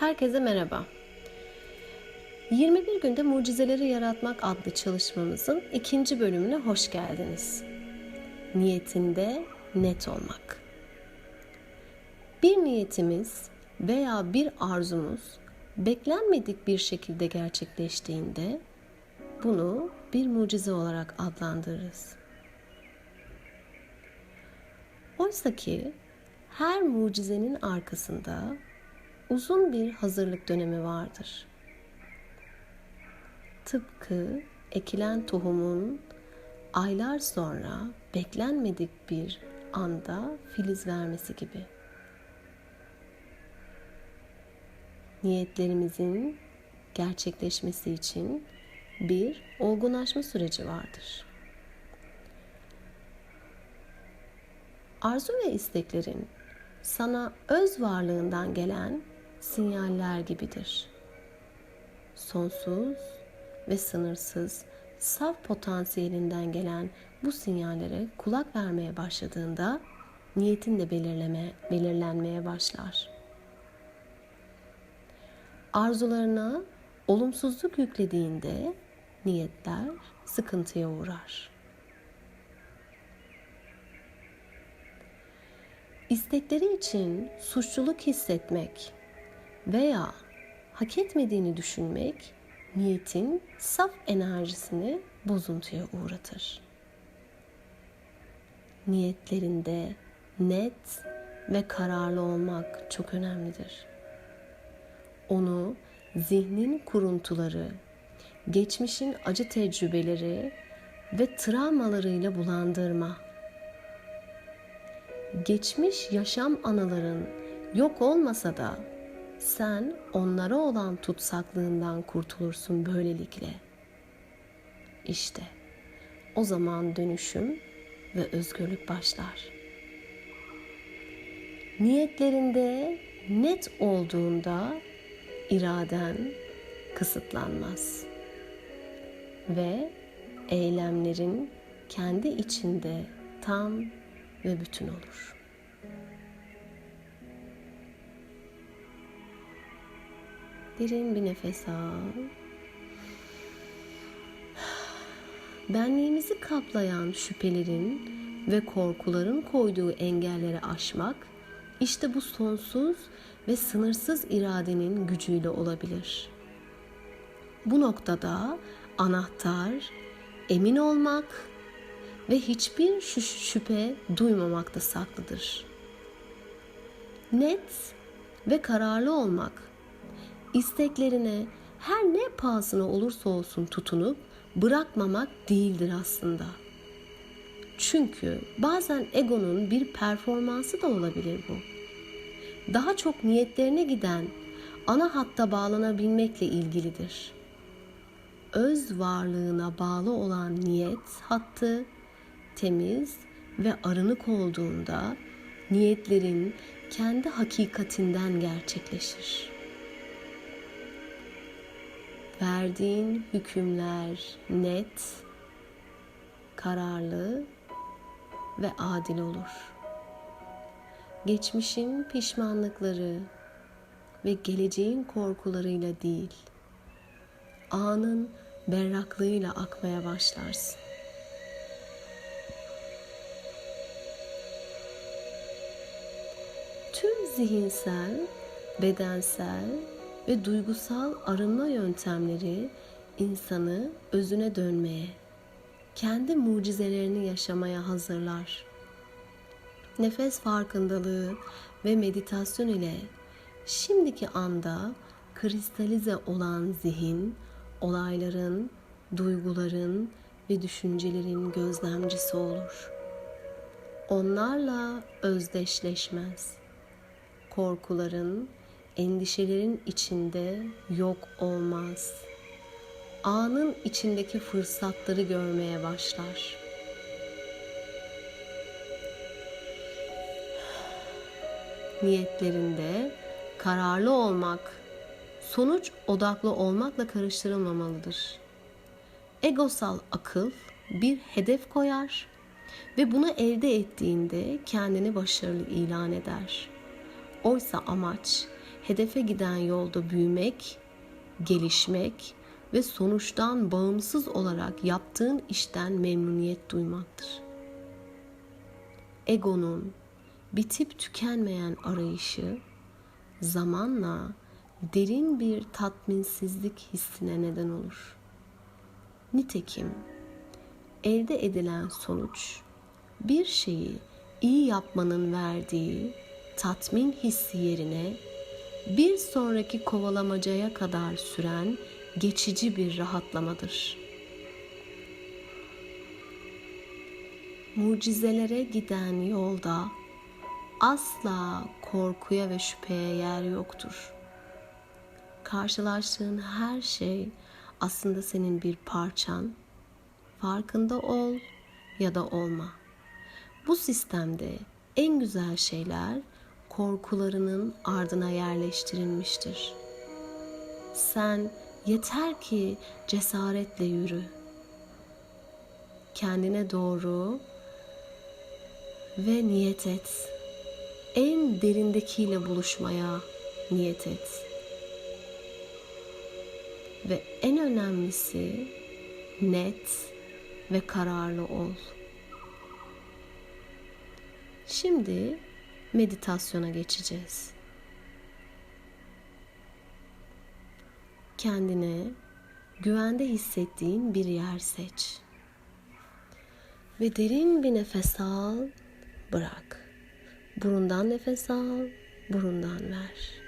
Herkese merhaba. 21 günde mucizeleri yaratmak adlı çalışmamızın ikinci bölümüne hoş geldiniz. Niyetinde net olmak. Bir niyetimiz veya bir arzumuz beklenmedik bir şekilde gerçekleştiğinde bunu bir mucize olarak adlandırırız. Oysa ki her mucizenin arkasında uzun bir hazırlık dönemi vardır. Tıpkı ekilen tohumun aylar sonra beklenmedik bir anda filiz vermesi gibi. Niyetlerimizin gerçekleşmesi için bir olgunlaşma süreci vardır. Arzu ve isteklerin sana öz varlığından gelen sinyaller gibidir. Sonsuz ve sınırsız saf potansiyelinden gelen bu sinyallere kulak vermeye başladığında niyetin de belirleme, belirlenmeye başlar. Arzularına olumsuzluk yüklediğinde niyetler sıkıntıya uğrar. İstekleri için suçluluk hissetmek veya hak etmediğini düşünmek niyetin saf enerjisini bozuntuya uğratır. Niyetlerinde net ve kararlı olmak çok önemlidir. Onu zihnin kuruntuları, geçmişin acı tecrübeleri ve travmalarıyla bulandırma. Geçmiş yaşam anıların yok olmasa da sen onlara olan tutsaklığından kurtulursun böylelikle. İşte o zaman dönüşüm ve özgürlük başlar. Niyetlerinde net olduğunda iraden kısıtlanmaz ve eylemlerin kendi içinde tam ve bütün olur. Derin bir nefes al. Benliğimizi kaplayan şüphelerin ve korkuların koyduğu engelleri aşmak işte bu sonsuz ve sınırsız iradenin gücüyle olabilir. Bu noktada anahtar emin olmak ve hiçbir şüphe duymamakta saklıdır. Net ve kararlı olmak, isteklerine her ne pahasına olursa olsun tutunup bırakmamak değildir aslında. Çünkü bazen egonun bir performansı da olabilir bu. Daha çok niyetlerine giden ana hatta bağlanabilmekle ilgilidir. Öz varlığına bağlı olan niyet hattı temiz ve arınık olduğunda niyetlerin kendi hakikatinden gerçekleşir. Verdiğin hükümler net, kararlı ve adil olur. Geçmişin pişmanlıkları ve geleceğin korkularıyla değil, anın berraklığıyla akmaya başlarsın. Tüm zihinsel, bedensel ve duygusal arınma yöntemleri insanı özüne dönmeye, kendi mucizelerini yaşamaya hazırlar. Nefes farkındalığı ve meditasyon ile şimdiki anda kristalize olan zihin, olayların, duyguların ve düşüncelerin gözlemcisi olur. Onlarla özdeşleşmez. Korkuların, endişelerin içinde yok olmaz. Anın içindeki fırsatları görmeye başlar. Niyetlerinde kararlı olmak, sonuç odaklı olmakla karıştırılmamalıdır. Egosal akıl bir hedef koyar ve bunu elde ettiğinde kendini başarılı ilan eder. Oysa amaç hedefe giden yolda büyümek, gelişmek ve sonuçtan bağımsız olarak yaptığın işten memnuniyet duymaktır. Egonun bitip tükenmeyen arayışı zamanla derin bir tatminsizlik hissine neden olur. Nitekim elde edilen sonuç bir şeyi iyi yapmanın verdiği tatmin hissi yerine bir sonraki kovalamacaya kadar süren geçici bir rahatlamadır. Mucizelere giden yolda asla korkuya ve şüpheye yer yoktur. Karşılaştığın her şey aslında senin bir parçan. Farkında ol ya da olma. Bu sistemde en güzel şeyler korkularının ardına yerleştirilmiştir. Sen yeter ki cesaretle yürü. Kendine doğru ve niyet et. En derindekiyle buluşmaya niyet et. Ve en önemlisi net ve kararlı ol. Şimdi meditasyona geçeceğiz. Kendine güvende hissettiğin bir yer seç. Ve derin bir nefes al, bırak. Burundan nefes al, burundan ver.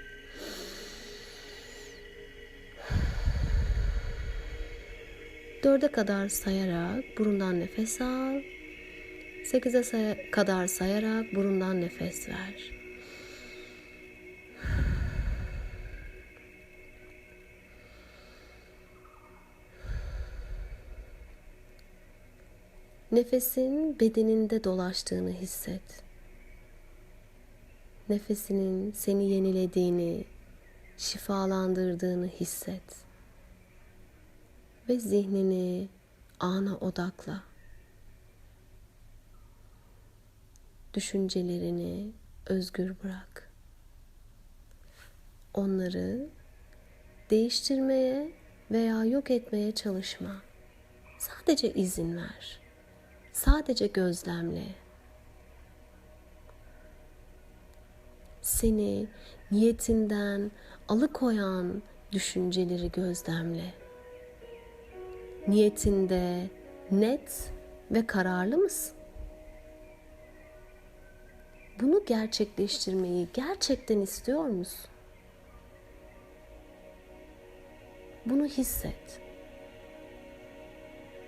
Dörde kadar sayarak burundan nefes al. Sekize say- kadar sayarak burundan nefes ver. Nefesin bedeninde dolaştığını hisset. Nefesinin seni yenilediğini, şifalandırdığını hisset. Ve zihnini ana odakla. Düşüncelerini özgür bırak. Onları değiştirmeye veya yok etmeye çalışma. Sadece izin ver. Sadece gözlemle. Seni niyetinden alıkoyan düşünceleri gözlemle. Niyetinde net ve kararlı mısın? Bunu gerçekleştirmeyi gerçekten istiyor musun? Bunu hisset.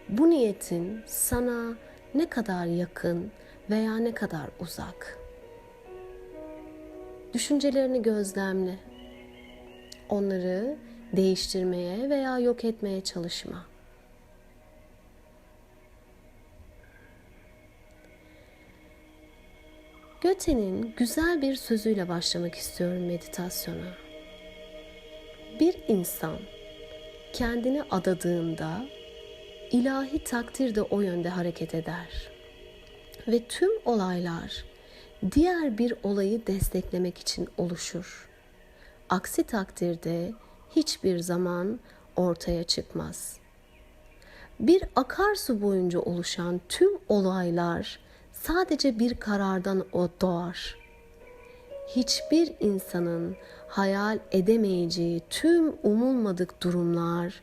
Bu niyetin sana ne kadar yakın veya ne kadar uzak? Düşüncelerini gözlemle. Onları değiştirmeye veya yok etmeye çalışma. Göte'nin güzel bir sözüyle başlamak istiyorum meditasyona. Bir insan kendini adadığında ilahi takdir de o yönde hareket eder. Ve tüm olaylar diğer bir olayı desteklemek için oluşur. Aksi takdirde hiçbir zaman ortaya çıkmaz. Bir akarsu boyunca oluşan tüm olaylar sadece bir karardan o doğar. Hiçbir insanın hayal edemeyeceği tüm umulmadık durumlar,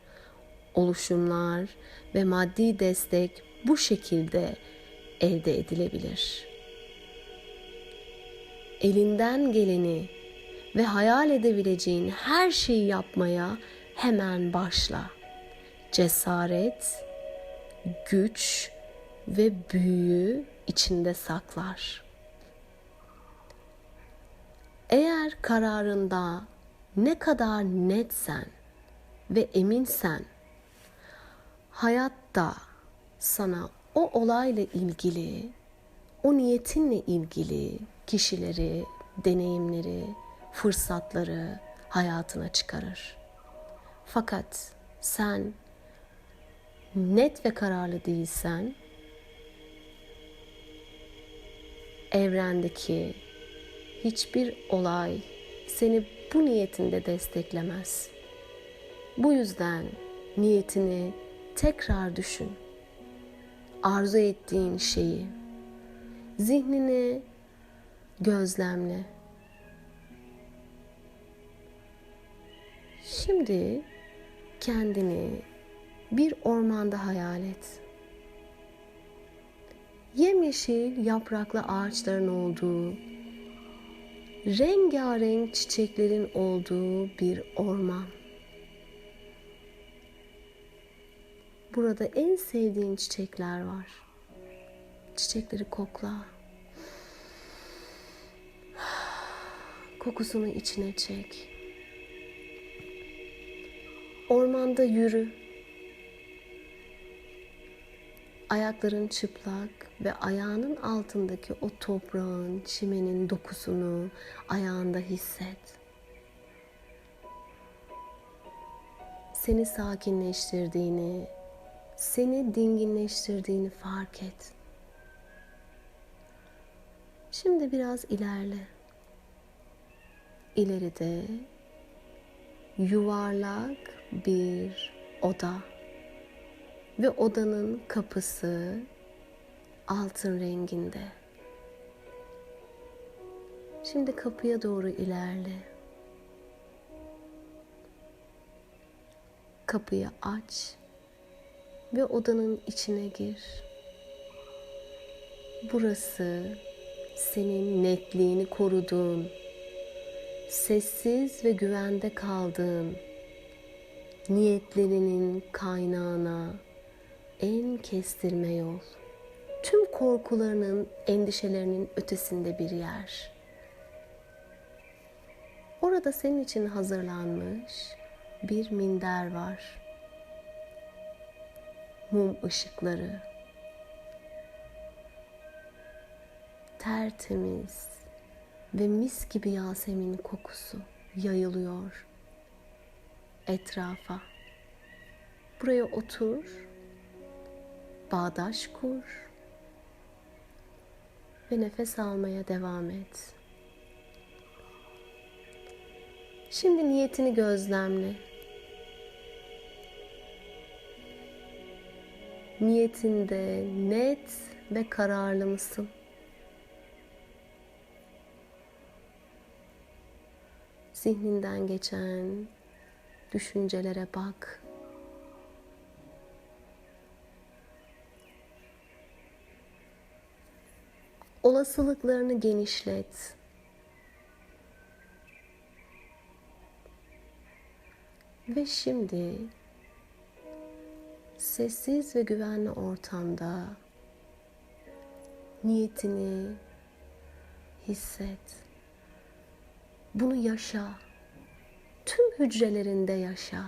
oluşumlar ve maddi destek bu şekilde elde edilebilir. Elinden geleni ve hayal edebileceğin her şeyi yapmaya hemen başla. Cesaret, güç ve büyüyü içinde saklar. Eğer kararında ne kadar netsen ve eminsen hayatta sana o olayla ilgili, o niyetinle ilgili kişileri, deneyimleri, fırsatları hayatına çıkarır. Fakat sen net ve kararlı değilsen evrendeki hiçbir olay seni bu niyetini de desteklemez. Bu yüzden niyetini tekrar düşün. Arzu ettiğin şeyi zihnini gözlemle. Şimdi kendini bir ormanda hayal et. Yemyeşil yapraklı ağaçların olduğu, rengarenk çiçeklerin olduğu bir orman. Burada en sevdiğin çiçekler var. Çiçekleri kokla. Kokusunu içine çek. Ormanda yürü. Ayakların çıplak ve ayağının altındaki o toprağın, çimenin dokusunu ayağında hisset. Seni sakinleştirdiğini, seni dinginleştirdiğini fark et. Şimdi biraz ilerle. İleride yuvarlak bir oda ve odanın kapısı altın renginde. Şimdi kapıya doğru ilerle. Kapıyı aç ve odanın içine gir. Burası senin netliğini koruduğun, sessiz ve güvende kaldığın, niyetlerinin kaynağına en kestirme yol. Tüm korkularının, endişelerinin ötesinde bir yer. Orada senin için hazırlanmış bir minder var. Mum ışıkları. Tertemiz ve mis gibi Yasemin kokusu yayılıyor etrafa. Buraya otur, bağdaş kur ve nefes almaya devam et. Şimdi niyetini gözlemle. Niyetinde net ve kararlı mısın? Zihninden geçen düşüncelere bak. Olasılıklarını genişlet. Ve şimdi sessiz ve güvenli ortamda niyetini hisset. Bunu yaşa. Tüm hücrelerinde yaşa.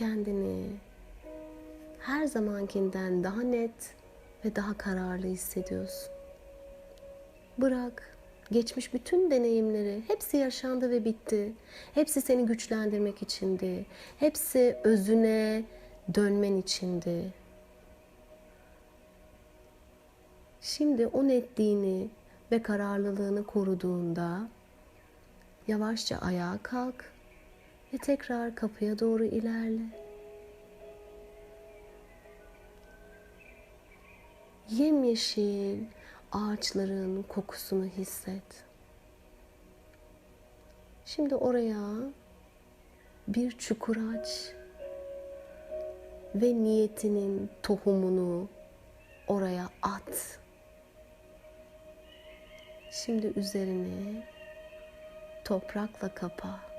Kendini her zamankinden daha net ve daha kararlı hissediyorsun. Bırak geçmiş bütün deneyimleri hepsi yaşandı ve bitti. Hepsi seni güçlendirmek içindi. Hepsi özüne dönmen içindi. Şimdi o netliğini ve kararlılığını koruduğunda yavaşça ayağa kalk ve tekrar kapıya doğru ilerle. Yemyeşil ağaçların kokusunu hisset. Şimdi oraya bir çukur aç ve niyetinin tohumunu oraya at. Şimdi üzerini toprakla kapa.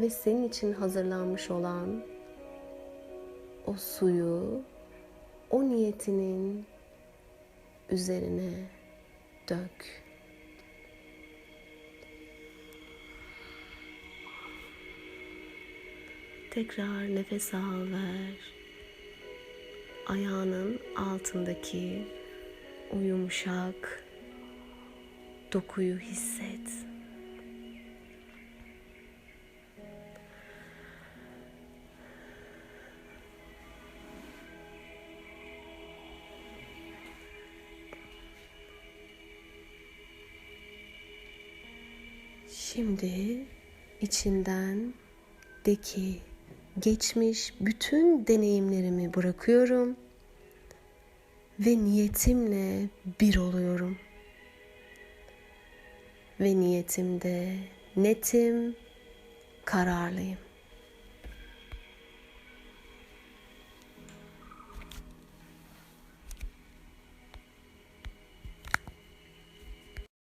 Ve senin için hazırlanmış olan o suyu o niyetinin üzerine dök. Tekrar nefes al ver. Ayağının altındaki o yumuşak dokuyu hisset. Şimdi içinden deki geçmiş bütün deneyimlerimi bırakıyorum ve niyetimle bir oluyorum. Ve niyetimde netim, kararlıyım.